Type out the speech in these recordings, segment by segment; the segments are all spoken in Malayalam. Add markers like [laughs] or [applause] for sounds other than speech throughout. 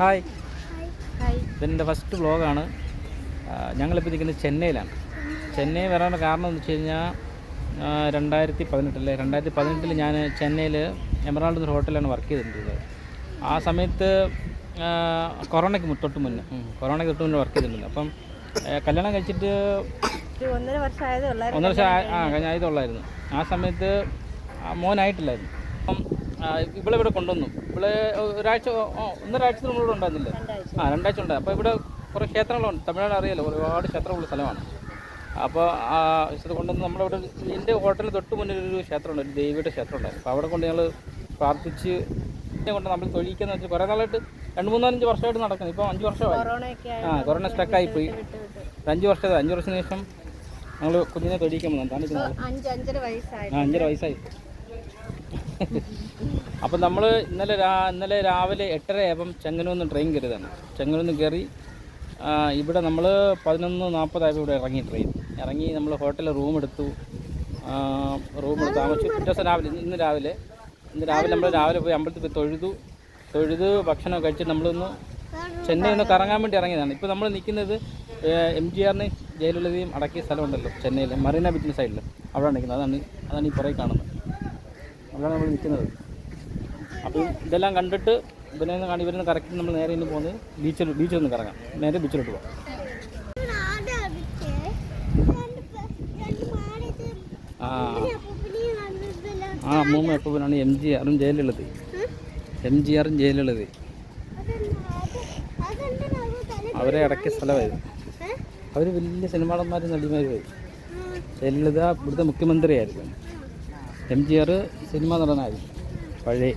ഹായ്. ഇതെന്റെ ഫസ്റ്റ് വ്ളോഗാണ്. ഞങ്ങളിപ്പോൾ നിൽക്കുന്നത് ചെന്നൈയിലാണ്. ചെന്നൈ വരാനുള്ള കാരണം എന്ന് വെച്ച് കഴിഞ്ഞാൽ രണ്ടായിരത്തി പതിനെട്ടല്ലേ രണ്ടായിരത്തി പതിനെട്ടിൽ ഞാൻ ചെന്നൈയിൽ എമറാൾഡ് എന്നൊരു ഹോട്ടലാണ് വർക്ക് ചെയ്തിട്ടുള്ളത് ആ സമയത്ത് കൊറോണയ്ക്ക് തൊട്ട് മുന്നേ കൊറോണയ്ക്ക് തൊട്ട് മുന്നേ വർക്ക് ചെയ്തിട്ടുണ്ട്. അപ്പം കല്യാണം കഴിച്ചിട്ട് ഒന്നര വർഷം ഒന്നര വർഷം ആ- കഴിഞ്ഞ ആയതുള്ളായിരുന്നു ആ സമയത്ത് മോനായിട്ടില്ലായിരുന്നു. അപ്പം ഇവിടെ ഇവിടെ കൊണ്ടുവന്നു. ഇവിടെ ഒരാഴ്ച ഒന്നൊരാഴ്ച നമ്മളിവിടെ ഉണ്ടായിരുന്നില്ല? ആ രണ്ടാഴ്ച ഉണ്ട് അപ്പോൾ ഇവിടെ കുറേ ക്ഷേത്രങ്ങളുണ്ട്. തമിഴ്നാട് അറിയാലോ ഒരുപാട് ക്ഷേത്രമുള്ള സ്ഥലമാണ്. അപ്പോൾ ആ ഇത് കൊണ്ടുവന്ന് നമ്മളിവിടെ എന്റെ ഹോട്ടലിന് തൊട്ട് മുന്നിൽ ഒരു ക്ഷേത്രമുണ്ട് ഒരു ദേവിയുടെ ക്ഷേത്രം ഉണ്ടായിരുന്നു അപ്പോൾ അവിടെ കൊണ്ട് ഞങ്ങൾ പ്രാർത്ഥിച്ച് കൊണ്ട് നമ്മൾ തൊഴിയിക്കാന്ന് വെച്ചാൽ കുറേ നാളായിട്ട് രണ്ട് മൂന്നാലഞ്ച് വർഷമായിട്ട് നടക്കുന്നു. ഇപ്പോൾ അഞ്ച് വർഷമായി. ആ കൊറോണ സ്റ്റക്കായി പോയി. അഞ്ച് വർഷം അഞ്ച് വർഷത്തിന് ശേഷം ഞങ്ങൾ കുഞ്ഞിനെ തൊഴിയിക്കാൻ വന്നു. അഞ്ച് അഞ്ചര വയസ്സായി ആ അഞ്ചര വയസ്സായി. [laughs] അപ്പം നമ്മൾ ഇന്നലെ രാ ഇന്നലെ രാവിലെ എട്ടര ആയപ്പം ചെങ്ങന്നൂന്ന് ട്രെയിൻ കയറിയതാണ് ചെങ്ങനൂന്ന് കയറി ഇവിടെ നമ്മൾ പതിനൊന്ന് നാൽപ്പതായപ്പോൾ ഇവിടെ ഇറങ്ങി ട്രെയിൻ ഇറങ്ങി നമ്മൾ ഹോട്ടലിൽ റൂം എടുത്തു. റൂം എടുത്ത് താമസിച്ചു. പിറ്റേ ദിവസം രാവിലെ ഇന്ന് രാവിലെ ഇന്ന് രാവിലെ നമ്മൾ രാവിലെ പോയി അമ്പലത്തിൽ പോയി തൊഴുതു. തൊഴുത് ഭക്ഷണം കഴിച്ച് നമ്മളൊന്ന് ചെന്നൈ ഒന്ന് കറങ്ങാൻ വേണ്ടി ഇറങ്ങിയതാണ്. ഇപ്പോൾ നമ്മൾ നിൽക്കുന്നത് എം ജി ആറിന് ജയലളിതയും അടക്കിയ സ്ഥലമുണ്ടല്ലോ ചെന്നൈയിൽ മറീന ബീച്ചിന്റെ സൈഡിൽ അവിടെയാണ് നിൽക്കുന്നത് അതാണ് അതാണ് ഈ പുറകെ കാണുന്നത്. അവിടെയാണ് നമ്മൾ നിൽക്കുന്നത് അപ്പോൾ ഇതെല്ലാം കണ്ടിട്ട് ഇവനെ കാണി ഇവരൊന്ന് കറക്റ്റ് നമ്മൾ നേരെ ഇന്ന് പോകുന്നത് ബീച്ചിൽ ബീച്ചിൽ ഒന്ന് കറങ്ങാം. നേരെ ബീച്ചിലോട്ട് പോകാം ആ. ആ അമ്മൂമ്മ എപ്പോഴാണ് എം ജി ആറും ജയിലുള്ളത് എം ജി ആറും ജയിലുള്ളത് അവരെ ഇടയ്ക്ക് സ്ഥലമായിരുന്നു. അവർ വലിയ സിനിമാടന്മാരും നടിമാരുമായിരുന്നു ജയലളിത ഇവിടുത്തെ മുഖ്യമന്ത്രിയായിരുന്നു. എം ജി ആർ സിനിമ നടനായിരുന്നു. പഴയ.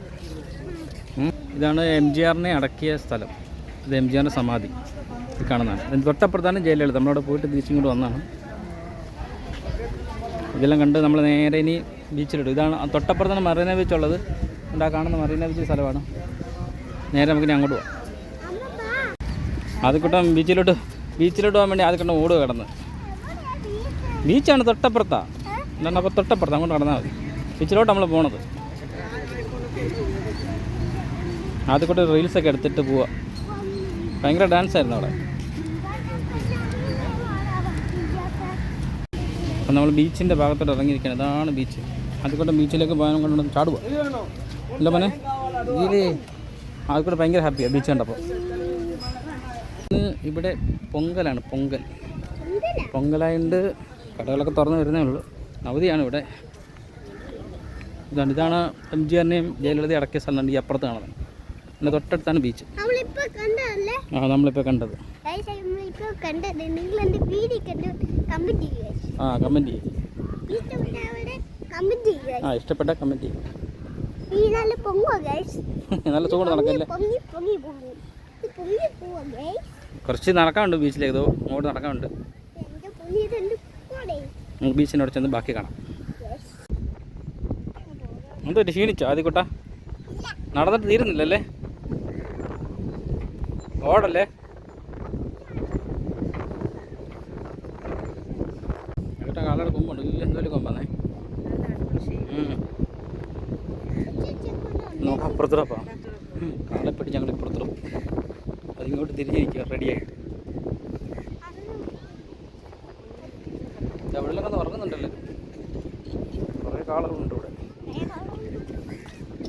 ഇതാണ് എം ജി ആറിനെ അടക്കിയ സ്ഥലം. ഇത് എം ജി ആറിന്റെ സമാധി. ഇത് കാണുന്നതാണ്. ഇതിന് തൊട്ടപ്പുറത്താണ് ജയിലുകൾ നമ്മളവിടെ പോയിട്ട് തിരിച്ചിങ്ങോട്ട് വന്നതാണ്. ഇതെല്ലാം കണ്ട് നമ്മൾ നേരെ ഇനി ബീച്ചിലിടും. ഇതാണ് തൊട്ടപ്പുറത്താണ് മറീന ബീച്ച് ഉള്ളത്. ഉണ്ട് ആ കാണുന്ന മറീന ബീച്ച് സ്ഥലമാണ്. നേരെ നമുക്ക് അങ്ങോട്ട് പോവാം. ആദ്യക്കൂട്ടം ബീച്ചിലോട്ട് ബീച്ചിലോട്ട് പോകാൻ വേണ്ടി ആദ്യക്കൂട്ടം ഓടുക കിടന്ന്. ബീച്ചാണ് തൊട്ടപ്പുറത്താണ് എന്താണ് അപ്പോൾ തൊട്ടപ്പുറത്ത്. അങ്ങോട്ട് കടന്നാൽ മതി. ബീച്ചിലോട്ട് നമ്മൾ പോണത്. ആദ്യക്കൂട്ടം റീൽസൊക്കെ എടുത്തിട്ട് പോവാ. ഭയങ്കര ഡാൻസ് ആയിരുന്നു അവിടെ. അപ്പം നമ്മൾ ബീച്ചിന്റെ ഭാഗത്തോട്ട് ഇറങ്ങിയിരിക്കുകയാണ്. ഇതാണ് ബീച്ച് ആദ്യക്കൂട്ടം ബീച്ചിലേക്ക് പോകാനും കൊണ്ട് ചാടുക ഇല്ല മോനെ? അത് കൂടെ ഭയങ്കര ഹാപ്പിയാണ് ബീച്ച് കണ്ടപ്പോൾ ഇവിടെ പൊങ്കലാണ് പൊങ്കൽ. പൊങ്കലായതുകൊണ്ട് കടകളൊക്കെ തുറന്ന് വരുന്നേ ഉള്ളൂ. അവധിയാണ് ഇവിടെ. ഇതാണ് ഇതാണ് എം ജി ആറിനെയും ജയലളിത അടക്കിയ സ്ഥലമുണ്ട് ഈ അപ്പുറത്ത് കാണുന്നത്. പിന്നെ തൊട്ടടുത്താണ് ബീച്ച് ആ നമ്മളിപ്പോൾ കണ്ടത്. Guys, നമ്മളിപ്പോ കണ്ടത്. എന്റെ ആ കമന്റ് ചെയ്യും കമന്റ് ചെയ്യുക ആ ഇഷ്ടപ്പെട്ട കമന്റ് ചെയ്യും നല്ല സുഖം [laughs] നടക്കല്ലേ? കുറച്ച് നടക്കാനുണ്ട് ബീച്ചിലേക്ക് ഇതോ അങ്ങോട്ട് നടക്കാനുണ്ട്. എന്റെ ബീച്ചിനോട് ചെന്ന് ബാക്കി കാണാം. എന്തോ ക്ഷീണിച്ചോ ആദ്യക്കൂട്ട നടന്നിട്ട് തീരുന്നില്ലല്ലേ? ഓടല്ലേ? ഏട്ടാ കാളയുടെ കൊമ്പുണ്ട്. വലിയ എന്തോലും കൊമ്പാന്നേ. നോക്കാം അപ്പുറത്തോടെ കാളെ പിടിച്ച് ഞങ്ങൾ ഇപ്പുറത്തോടെ അതിങ്ങോട്ട് തിരിഞ്ഞിരിക്കുക റെഡിയായിട്ട് എവിടെയൊക്കെ ഉറങ്ങുന്നുണ്ടല്ലോ. കുറേ കാളുകളുണ്ട് ഇവിടെ.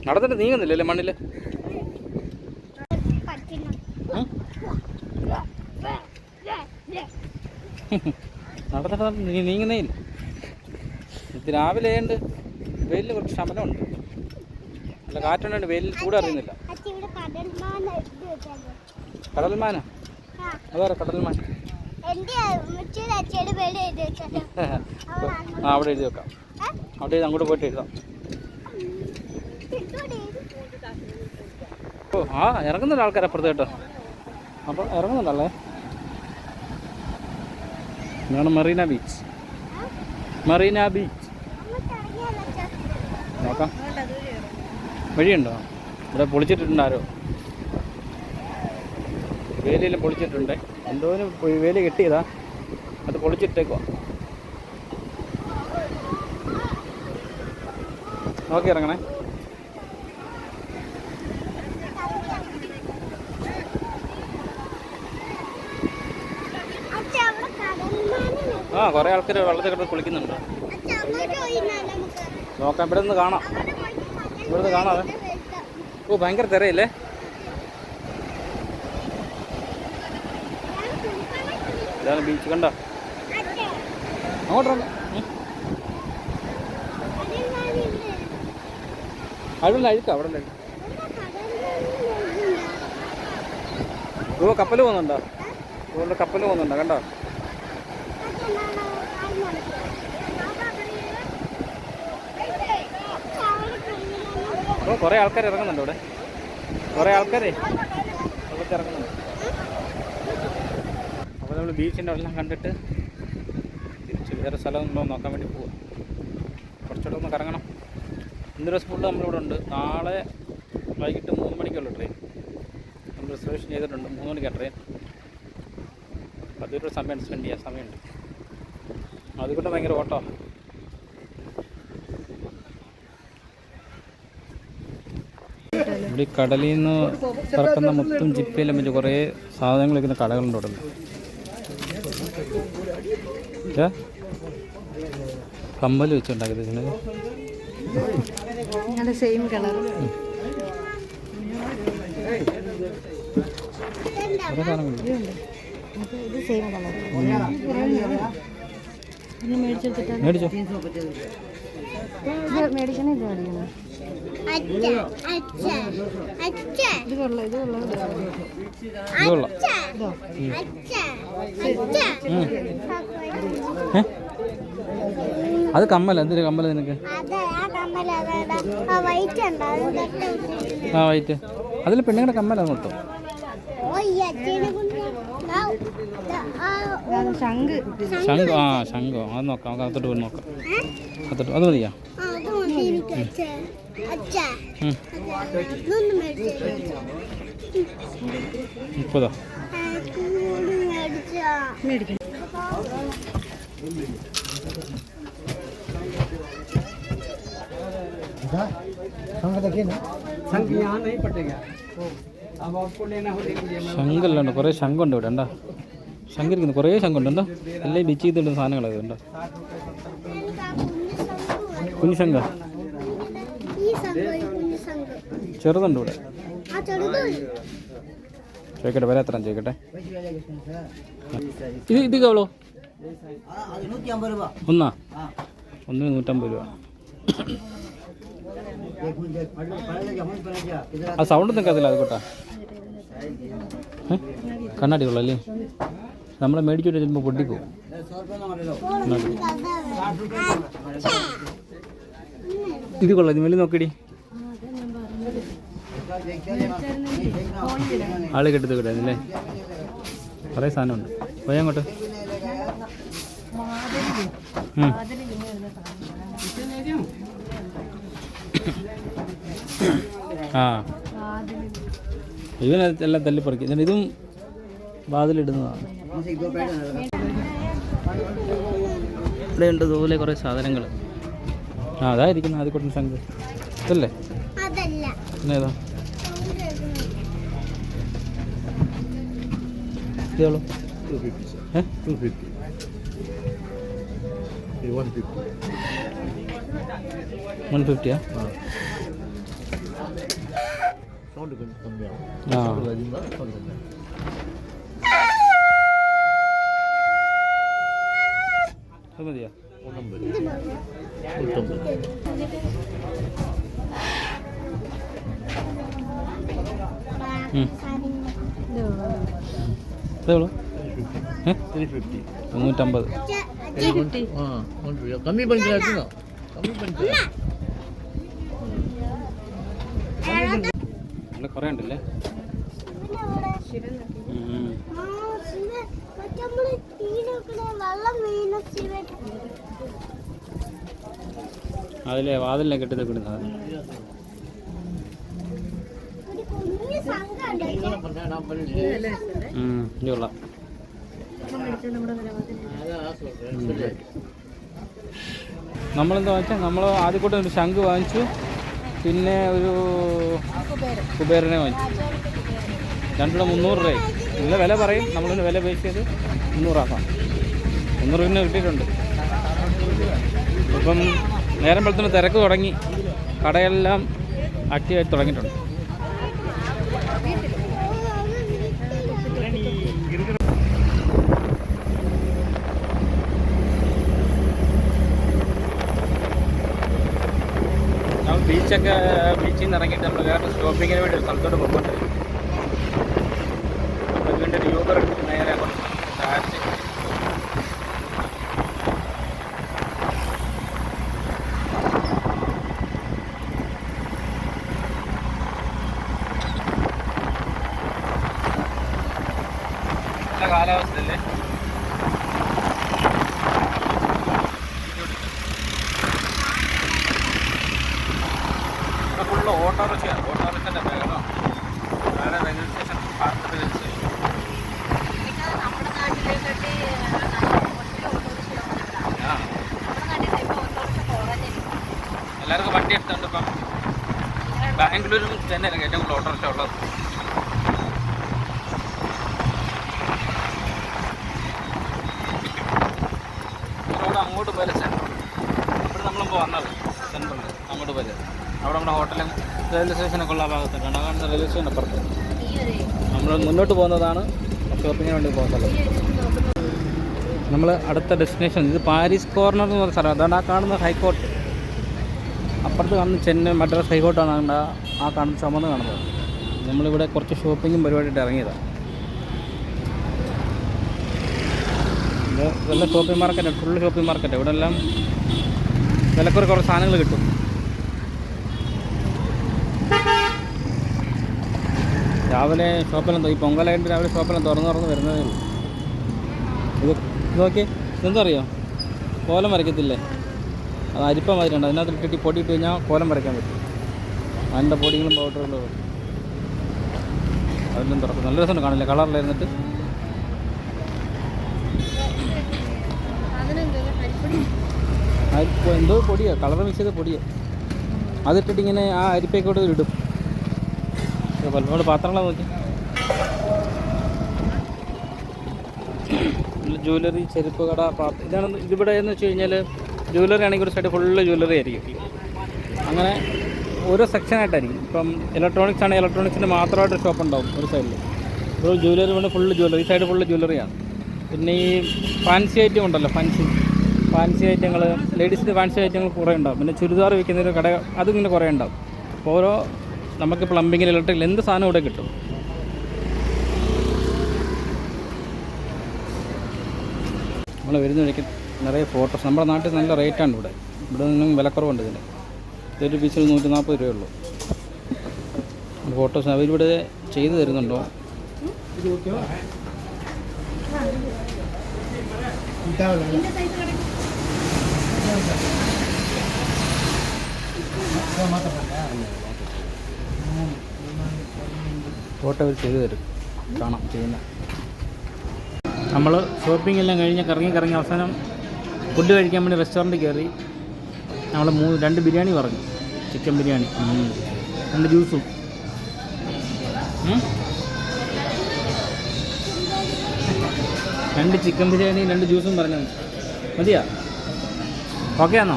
നടന്നിട്ട് നീങ്ങുന്നില്ലല്ലേ മണ്ണിൽ നടന്നിട്ട് നീങ്ങുന്നേ ഇത് രാവിലെ ഉണ്ട് വെയിലിന് കുറച്ച് ശമനമുണ്ട്. നല്ല കാറ്റുണ്ട് വെയിലിൽ കൂടെ അറിയുന്നില്ല. കടൽമാന അതാ കടൽമാന? ആ. കടൽമാൻ അവിടെ എഴുതി വെക്കാം. അവിടെ എഴുതി അങ്ങോട്ട് പോയിട്ട് എഴുതാം. ഓ ആ ഇറങ്ങുന്നുണ്ട് ആൾക്കാർ അപ്പുറത്ത് കേട്ടോ. അപ്പോൾ ഇറങ്ങുന്നുണ്ടല്ലേ? ഇതാണ് മറീന ബീച്ച് മറീന ബീച്ച് നോക്കാം. വഴിയുണ്ടോ? ഇവിടെ പൊളിച്ചിട്ടുണ്ട് ആരോ. വേലിയെല്ലാം പൊളിച്ചിട്ടുണ്ട്. എന്തോരം വേലി കെട്ടിയതാ? അത് പൊളിച്ചിട്ടേക്കോ നോക്കി ഇറങ്ങണേ. ആ കുറേ ആൾക്കാർ വെള്ളത്തിൽ കിടന്ന് കുളിക്കുന്നുണ്ട്. നോക്കാം ഇവിടെ നിന്ന് കാണാം. ഇവിടെ നിന്ന് കാണാതെ ഓ ഭയങ്കര തിരയില്ലേ. ഇതാണ് ബീച്ച് കണ്ട? അങ്ങോട്ട്? അവിടെ അഴുക്കാം അവിടെ അഴുക്കാം? ഓ കപ്പൽ പോകുന്നുണ്ടോ? ഇവിടെ കപ്പൽ പോകുന്നുണ്ടോ? കണ്ടോ? ഓ കുറേ ആൾക്കാർ ഇറങ്ങുന്നുണ്ട് ഇവിടെ. കുറേ ആൾക്കാരേ വെള്ളത്തിൽ ഇറങ്ങുന്നുണ്ട്. അപ്പോൾ നമ്മൾ ബീച്ചിന്റെ വെള്ളം കണ്ടിട്ട് തിരിച്ച് വേറെ സ്ഥലമുണ്ടോ നോക്കാൻ വേണ്ടി പോവാം. കുറച്ചുകൂടെ ഒന്ന് കറങ്ങണം. ഇന്ന് ഫുള്ള് നമ്മളിവിടെ ഉണ്ട്. നാളെ വൈകിട്ട് മൂന്ന് മണിക്കുള്ള ട്രെയിൻ നമ്മൾ റിസർവേഷൻ ചെയ്തിട്ടുണ്ട്. മൂന്ന് മണിക്കാണ് ട്രെയിൻ അതൊരു സമയം സ്പെൻഡ് ചെയ്യാൻ സമയമുണ്ട്. അതുകൊണ്ട് ഭയങ്കര ഓട്ടോ. ഇവിടെ കടലിൽ നിന്ന് പറക്കുന്ന മൊത്തം ജിപ്പയിലും മറ്റു കുറേ സാധനങ്ങൾ വയ്ക്കുന്ന കടകളുണ്ട് ഉടനെ കമ്പൽ കമ്മൽ വെച്ചുണ്ടാക്കിയത് സെയിം കളർ കുറേ സാധനങ്ങളുണ്ട് ഇത് സെയിം കളർ മേടിച്ചോ. ഇത് മേടിക്കണേ ഇത് മേടിക്കണം. അച്ഛാ, അച്ഛാ, അച്ഛാ, ഇത് കൊള്ളാം ഇത് കൊള്ളാം. ഇത് കൊള്ളാം. അച്ഛാ, ഇതോ. അച്ഛാ, അച്ഛാ. ഉം. ഏ? അത് കമ്മല എന്തൊരു കമ്മല നിനക്ക്? ആ വൈറ്റ് അതിൽ പെണ്ണുങ്ങളുടെ കമ്മല മൊത്തം. ശംഖ്. ശംഖ്? ആ ശംഖോ. അത് നോക്കാം. നമുക്ക് അകത്തോട്ട് പോയി നോക്കാം? അകത്തോട്ട്. അത് മതിയാ. മുപ്പതോ ശംഖല്ലുണ്ട് കുറേ ശംഖുണ്ട് ഇവിടെ. ഉണ്ടോ ശംഖിരിക്കുന്നു. കുറേ ശംഖുണ്ട്. ഉണ്ടോ എല്ലാം ഡിച്ച് ചെയ്തിട്ടുള്ള സാധനങ്ങളൊക്കെ ഉണ്ടോ എനിക്ക് ആ കുഞ്ഞു സംഘം ഈ സംഘം ഈ കുഞ്ഞു സംഘം ചെറുതുണ്ട് ഇവിടെ. ചോദിക്കട്ടെ വരെ എത്ര ചോദിക്കട്ടെ? ഇത് ഇത് കവളോ ഒന്നാ? ഒന്നിന് നൂറ്റമ്പത് രൂപ. ആ സൗണ്ട് നിൽക്കത്തില്ല അത് കൂട്ടാ? കണ്ണാടി കൊള്ളല്ലേ നമ്മളെ മേടിച്ചിട്ട് ചിലപ്പോൾ പൊട്ടിപ്പോവും. ഇത് കൊള്ളാം ഇത് മേലെ നോക്കടി. ആൾ കെട്ടി അല്ലേ? കുറേ സാധനമുണ്ട്. പോയാ അങ്ങോട്ട്. ആ. ഇവനെല്ലാം തല്ലിപ്പറിക്കും. ഇതും വാതിലിടുന്നതാണ്. ഇവിടെ ഉണ്ട് ഇതുപോലെ കുറേ സാധനങ്ങൾ. ആ അതായിരിക്കുന്നു ആദ്യക്കൂട്ടൻ സംഘം ഇതല്ലേ? അതല്ല. പിന്നെ ഏതാ? ഇതേളൂ ഏ? വൺ ഫിഫ്റ്റിയാ ആ? അത് മതിയോ? തൊണ്ണൂറ്റമ്പത് കമ്മി പണിക്കാ കമ്മി പണിക്കാ കുറേ ഉണ്ടല്ലേ? അതിലെ വാതിലിനെ കെട്ടി നിൽക്കുന്നത് സാധനം. നമ്മളെന്താ വെച്ചാൽ നമ്മൾ ആദ്യക്കൂട്ടം ഒരു ശംഖ് വാങ്ങിച്ചു. പിന്നെ ഒരു കുബേരനെ വാങ്ങിച്ചു. രണ്ടുകൂടെ മുന്നൂറ് രൂപ ഇല്ല വില പറയും. നമ്മളിന്ന് വില പേശിയത് മുന്നൂറാക്കാം മുന്നൂറ് പിന്നെ കിട്ടിയിട്ടുണ്ട്. ഇപ്പം നേരം വെളുത്തിന് തിരക്ക് തുടങ്ങി. കടയെല്ലാം ആക്റ്റീവായി തുടങ്ങിയിട്ടുണ്ട്. ബീച്ചൊക്കെ ബീച്ചിൽ നിന്ന് ഇറങ്ങിയിട്ട് നമ്മൾ വേറെ ഷോപ്പിങ്ങിന് വേണ്ടി ഒരു സ്ഥലത്തോട്ട് പോകുന്നുണ്ട് നമ്മൾ വീണ്ടും ഒരു യൂബർ എടുത്ത് നേരെ അങ്ങോട്ട് താഴ്ച നല്ല കാലാവസ്ഥയല്ലേ ഇവിടെ ഫുള്ള് ഓട്ടോറിക്ഷയാണ് ഓട്ടോറിക്ഷന്റെ ബഹളമാണ് വേറെ റെയിൽവേ സ്റ്റേഷൻ അടുത്ത റെയിൽവേ സ്റ്റേഷൻ ആ എല്ലാവർക്കും വണ്ടി എടുത്തുണ്ട് ഇപ്പം ബാംഗ്ലൂരിൽ തന്നെ ഏറ്റവും കൂടുതൽ ഓട്ടോറിക്ഷ ഉള്ളത്. ഇവിടെ അങ്ങോട്ട് പോലെ സെൻട്രൽ ഇവിടെ നമ്മളിപ്പോൾ വന്നത് സെൻട്രൽ അങ്ങോട്ട് പോലെ അവിടെ നമ്മുടെ ഹോട്ടലും റെയിൽവേ സ്റ്റേഷനൊക്കെ ഉള്ള ഭാഗത്തുണ്ട് കാണുന്ന റെയിൽവേ സ്റ്റേഷൻ അപ്പുറത്ത്. നമ്മൾ മുന്നോട്ട് പോകുന്നതാണ് ഷോപ്പിങ്ങിന് വേണ്ടി പോകുന്നത്. നമ്മൾ അടുത്ത ഡെസ്റ്റിനേഷൻ ഇത് പാരീസ് കോർണർ എന്ന് പറഞ്ഞ സ്ഥലം. അതാണ് ആ കാണുന്ന ഹൈക്കോർട്ട് അപ്പുറത്ത് കാണുന്ന ചെന്നൈ മദ്രാസ് ഹൈക്കോട്ടാണ് കണ്ട ആ കാണുന്ന ചുമന്ന് കാണുന്നത്. നമ്മളിവിടെ കുറച്ച് ഷോപ്പിങ്ങും പരിപാടിയിട്ട് ഇറങ്ങിയതാണ് നല്ല shopping market full shopping market ഇവിടെ എല്ലാം വിലക്കുറ കുറേ സാധനങ്ങൾ കിട്ടും. രാവിലെ ഷോപ്പെല്ലാം ഈ പൊങ്കലായിട്ട് രാവിലെ ഷോപ്പെല്ലാം തുറന്ന് തുറന്ന് വരുന്നതേ ഉള്ളൂ. ഇത് നോക്കി ഇതെന്താ അറിയോ? കോലം വരയ്ക്കത്തില്ലേ? അത് അരിപ്പം മാതിരിയുണ്ട് അതിനകത്ത് ഇട്ടിട്ട് ഇട്ട് കഴിഞ്ഞാൽ കോലം വരയ്ക്കാൻ പറ്റും. അതിന്റെ പൊടികളും പൗഡറുകളും അതിലും തുറക്കും. നല്ല രസമുണ്ട് കാണില്ല കളറിലായിരുന്നിട്ട് അരിപ്പ എന്തോ പൊടിയാ. കളർ മിക്സ് ചെയ്ത പൊടിയാ. അതിട്ടിട്ട് ഇങ്ങനെ ആ അരിപ്പേക്കോട്ട് ഇടും. പലപ്പോഴും പാത്രങ്ങളെ നോക്കി. ജ്വല്ലറി ചെരുപ്പ് കട പാത്രം ഇതാണ് ഇതിവിടെ എന്ന് വെച്ച് കഴിഞ്ഞാൽ ജ്വല്ലറി ആണെങ്കിൽ ഒരു സൈഡ് ഫുള്ള് ജ്വല്ലറി ആയിരിക്കും. അങ്ങനെ ഓരോ സെക്ഷനായിട്ടായിരിക്കും ഇപ്പം ഇലക്ട്രോണിക്സ് ആണെങ്കിൽ ഇലക്ട്രോണിക്സിന്റെ മാത്രമായിട്ട് ഷോപ്പ് ഉണ്ടാവും ഒരു സൈഡിൽ ഇപ്പോൾ ജ്വല്ലറി വേണ്ട ഫുള്ള് ജ്വല്ലറി ഈ സൈഡ് ഫുള്ള് ജ്വല്ലറിയാണ് പിന്നെ ഈ ഫാൻസി ഐറ്റം ഉണ്ടല്ലോ ഫാൻസി ഫാൻസി ഐറ്റങ്ങൾ ലേഡീസിന്റെ ഫാൻസി ഐറ്റങ്ങൾ കുറേ ഉണ്ടാവും. പിന്നെ ചുരിദാർ വിൽക്കുന്ന ഒരു കട അതിങ്ങനെ കുറേ ഉണ്ടാവും. അപ്പോൾ ഓരോ നമുക്ക് പ്ലംബിങ്ങിൽ ഇലക്ട്രിക്കൽ എന്ത് സാധനം ഇവിടെ കിട്ടും? നമ്മൾ വരുന്ന വഴിക്ക് നിറയെ ഫോട്ടോസ്. നമ്മുടെ നാട്ടിൽ നല്ല റേറ്റാണ് ഇവിടെ. ഇവിടെ നിന്നും വിലക്കുറവുണ്ട് ഇതിന്. ഇതൊരു പീസിൽ നൂറ്റി നാൽപ്പത് രൂപയുള്ളൂ. ഫോട്ടോസ് അവരിവിടെ ചെയ്തു തരുന്നുണ്ടോ? ഫോട്ടോ ചെയ്തു തരും. കാണാം ചെയ്യുന്ന. നമ്മൾ ഷോപ്പിംഗ് എല്ലാം കഴിഞ്ഞ് കറങ്ങി കറങ്ങി അവസാനം ഫുഡ് കഴിക്കാൻ വേണ്ടി റെസ്റ്റോറന്റിൽ കയറി നമ്മൾ മൂന്ന് രണ്ട് ബിരിയാണി പറഞ്ഞു. ചിക്കൻ ബിരിയാണി. രണ്ട് ജ്യൂസും? രണ്ട് ചിക്കൻ ബിരിയാണി രണ്ട് ജ്യൂസും പറഞ്ഞു. മതിയാ? ഓക്കെ ആണോ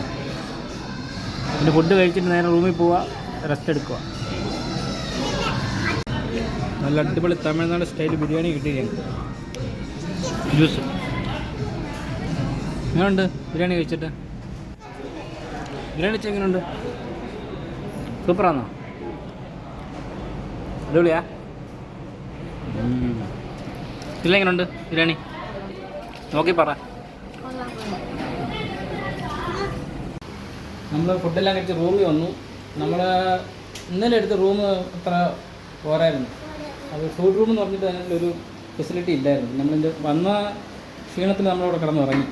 പിന്നെ ഫുഡ് കഴിച്ചിട്ട് നേരെ റൂമിൽ പോവുക റെസ്റ്റ് എടുക്കുക നല്ല അടിപൊളി തമിഴ്നാട് സ്റ്റൈൽ ബിരിയാണി കിട്ടിയിരിക്കുന്നു ജ്യൂസ് എങ്ങനെയുണ്ട് ബിരിയാണി കഴിച്ചിട്ട്? ബിരിയാണി വെച്ചാൽ എങ്ങനെയുണ്ട് സൂപ്പറാണോ അടിപൊളിയാ? ഇല്ല എങ്ങനെയുണ്ട് ബിരിയാണി? നോക്കി പറ. നമ്മൾ ഫുഡെല്ലാം കഴിച്ച് റൂമിൽ വന്നു. നമ്മൾ ഇന്നലെ എടുത്ത റൂം അത്ര പോരായിരുന്നു. അത് ഫുഡ് റൂം എന്ന് പറഞ്ഞിട്ട് അതിനൊരു ഫെസിലിറ്റി ഇല്ലായിരുന്നു. നമ്മളിത് വന്ന ക്ഷീണത്തിൽ നമ്മളവിടെ കിടന്നുറങ്ങി.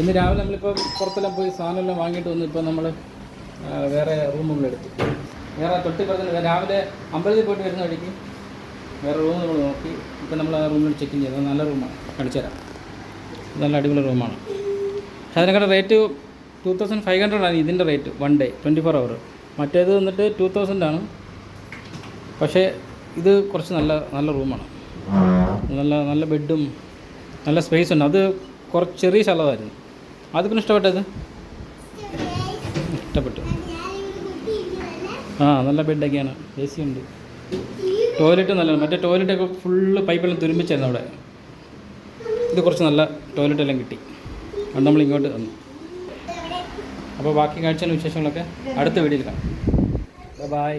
ഇന്ന് രാവിലെ നമ്മളിപ്പോൾ പുറത്തെല്ലാം പോയി സാധനമെല്ലാം വാങ്ങിയിട്ട് വന്ന് ഇപ്പോൾ നമ്മൾ വേറെ റൂമുകളെടുത്തു വേറെ തൊട്ടി പറഞ്ഞു രാവിലെ അമ്പലത്തിൽ പോയിട്ട് വരുന്ന വഴിക്ക് വേറെ റൂം നമ്മൾ നോക്കി ഇപ്പം നമ്മൾ ആ റൂമിൽ ചെക്ക് ഇൻ ചെയ്തത് നല്ല റൂമാണ് കാണിച്ചു തരാം. നല്ല അടിപൊളി റൂമാണ് പക്ഷേ അതിനേക്കാളും rate two thousand five hundred ആണ് ഇതിന്റെ rate one day twenty four hour മറ്റേത് വന്നിട്ട് ടു തൗസൻഡ് ആണ്. പക്ഷേ ഇത് കുറച്ച് നല്ല നല്ല റൂമാണ് നല്ല നല്ല ബെഡും നല്ല സ്പേസ് ഉണ്ട്. അത് കുറച്ച് ചെറിയ സ്ഥലമായിരുന്നു പിന്നെ ഇഷ്ടപ്പെട്ടത്? ഇഷ്ടപ്പെട്ടു. ആ നല്ല ബെഡൊക്കെയാണ് എ സി ഉണ്ട്. ടോയ്ലറ്റ് നല്ലതാണ് മറ്റേ ടോയ്ലറ്റൊക്കെ ഫുള്ള് പൈപ്പെല്ലാം തുരുമ്പിച്ചായിരുന്നു അവിടെ. ഇത് കുറച്ച് നല്ല ടോയ്ലറ്റ് എല്ലാം കിട്ടി. അതുകൊണ്ട് നമ്മൾ ഇങ്ങോട്ട് തന്നു. അപ്പോൾ ബാക്കി കാഴ്ചയുടെ വിശേഷങ്ങളൊക്കെ അടുത്ത വീഡിയോയിൽ കാണാം. ബൈ